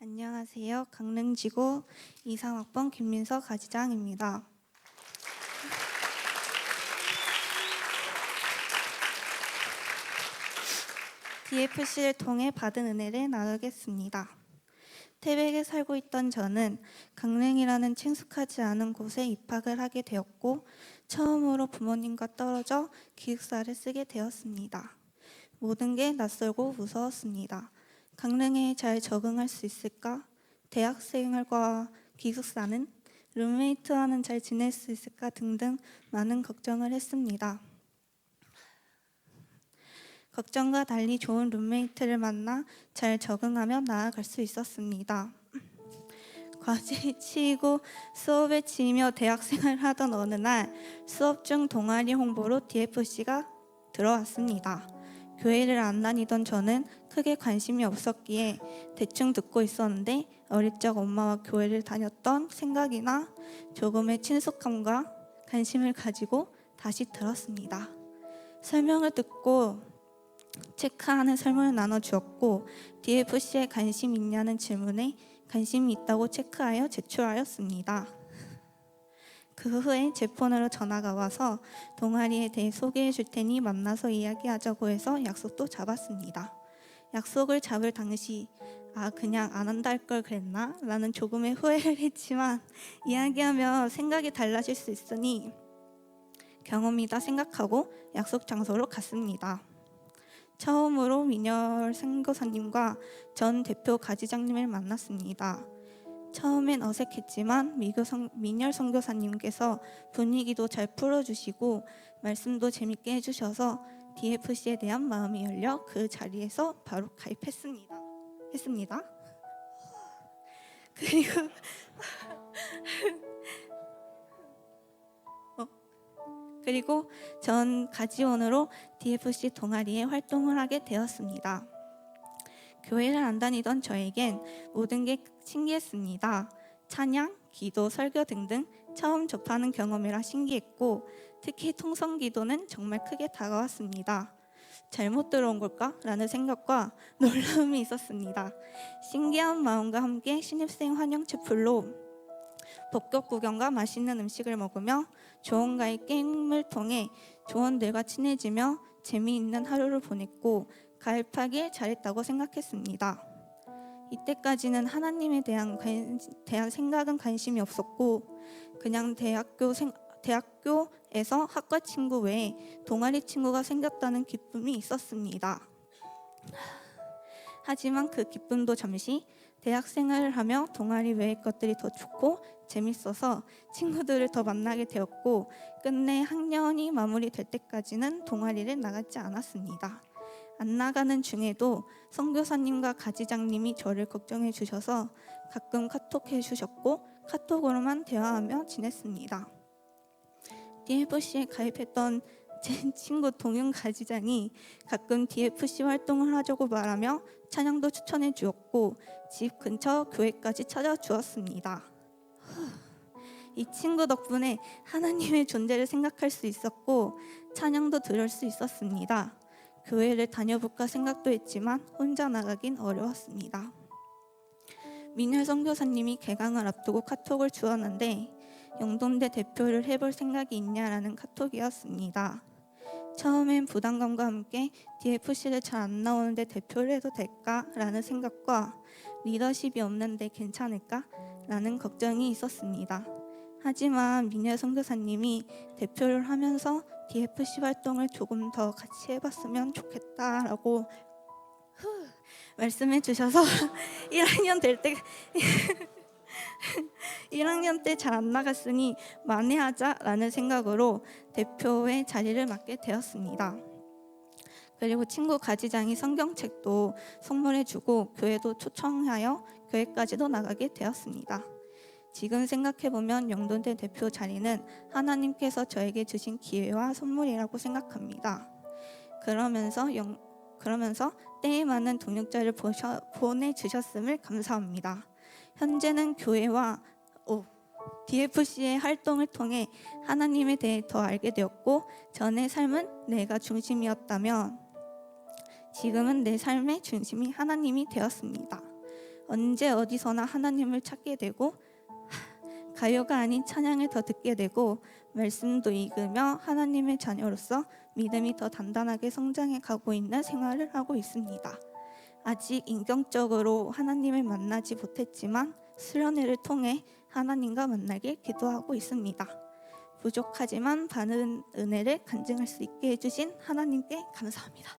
안녕하세요. 강릉지구 이상학번 김민서 가지장입니다. DFC를 통해 받은 은혜를 나누겠습니다. 태백에 살고 있던 저는 강릉이라는 친숙하지 않은 곳에 입학을 하게 되었고 처음으로 부모님과 떨어져 기숙사를 쓰게 되었습니다. 모든 게 낯설고 무서웠습니다. 강릉에 잘 적응할 수 있을까? 대학생활과 기숙사는 룸메이트와는 잘 지낼 수 있을까 등등 많은 걱정을 했습니다. 걱정과 달리 좋은 룸메이트를 만나 잘 적응하며 나아갈 수 있었습니다. 과제에 치이고 수업에 치이며 대학생활을 하던 어느 날 수업 중 동아리 홍보로 DFC가 들어왔습니다. 교회를 안 다니던 저는 크게 관심이 없었기에 대충 듣고 있었는데 어릴 적 엄마와 교회를 다녔던 생각이나 조금의 친숙함과 관심을 가지고 다시 들었습니다. 설명을 듣고 체크하는 설문을 나눠주었고 DFC에 관심 있냐는 질문에 관심이 있다고 체크하여 제출하였습니다. 그 후에 제 폰으로 전화가 와서 동아리에 대해 소개해 줄 테니 만나서 이야기하자고 해서 약속도 잡았습니다. 약속을 잡을 당시 아 그냥 안 한다 할 걸 그랬나? 라는 조금의 후회를 했지만 이야기하며 생각이 달라질 수 있으니 경험이다 생각하고 약속 장소로 갔습니다. 처음으로 민열 선교사님과 전 대표 가지장님을 만났습니다. 처음엔 어색했지만 성, 민열 선교사님께서 분위기도 잘 풀어주시고 말씀도 재밌게 해주셔서 DFC에 대한 마음이 열려 그 자리에서 바로 가입했습니다. 했습니다. 그리고 어, 그리고 전 가지원으로 DFC 동아리에 활동을 하게 되었습니다. 교회를 안 다니던 저에겐 모든 게 신기했습니다. 찬양, 기도, 설교 등등 처음 접하는 경험이라 신기했고 특히 통성 기도는 정말 크게 다가왔습니다. 잘못 들어온 걸까? 라는 생각과 놀라움이 있었습니다. 신기한 마음과 함께 신입생 환영 채플로 복격 구경과 맛있는 음식을 먹으며 조언가의 게임을 통해 조원들과 친해지며 재미있는 하루를 보냈고 가입하길 잘했다고 생각했습니다. 이때까지는 하나님에 대한 관, 대한 생각은 관심이 없었고 그냥 대학교 생, 대학교에서 학과 친구 외에 동아리 친구가 생겼다는 기쁨이 있었습니다. 하지만 그 기쁨도 잠시 대학 생활을 하며 동아리 외의 것들이 더 좋고 재밌어서 친구들을 더 만나게 되었고 끝내 학년이 마무리될 때까지는 동아리를 나가지 않았습니다. 안 나가는 중에도 선교사님과 가지장님이 저를 걱정해 주셔서 가끔 카톡해 주셨고 카톡으로만 대화하며 지냈습니다. DFC에 가입했던 제 친구 동윤 가지장이 가끔 DFC 활동을 하자고 말하며 찬양도 추천해 주었고 집 근처 교회까지 찾아 주었습니다. 이 친구 덕분에 하나님의 존재를 생각할 수 있었고 찬양도 들을 수 있었습니다. 교회를 다녀볼까 생각도 했지만 혼자 나가긴 어려웠습니다. 민혈 선교사님이 개강을 앞두고 카톡을 주었는데 영동대 대표를 해볼 생각이 있냐라는 카톡이었습니다. 처음엔 부담감과 함께 DFC를 잘 안 나오는데 대표를 해도 될까라는 생각과 리더십이 없는데 괜찮을까라는 걱정이 있었습니다. 하지만 민열 선교사님이 대표를 하면서 DFC 활동을 조금 더 같이 해봤으면 좋겠다라고 후, 말씀해 주셔서 1학년 될 때 1학년 때 잘 안 나갔으니 만회하자라는 생각으로 대표의 자리를 맡게 되었습니다. 그리고 친구 가지장이 성경책도 선물해주고 교회도 초청하여 교회까지도 나가게 되었습니다. 지금 생각해보면 영돈대 대표 자리는 하나님께서 저에게 주신 기회와 선물이라고 생각합니다. 그러면서 영, 그러면서 때에 맞는 동력자를 보셔, 보내주셨음을 감사합니다. 현재는 교회와 오, DFC의 활동을 통해 하나님에 대해 더 알게 되었고 전의 삶은 내가 중심이었다면 지금은 내 삶의 중심이 하나님이 되었습니다. 언제 어디서나 하나님을 찾게 되고 가요가 아닌 찬양을 더 듣게 되고 말씀도 읽으며 하나님의 자녀로서 믿음이 더 단단하게 성장해 가고 있는 생활을 하고 있습니다. 아직 인격적으로 하나님을 만나지 못했지만 수련회를 통해 하나님과 만나길 기도하고 있습니다. 부족하지만 많은 은혜를 간증할 수 있게 해주신 하나님께 감사합니다.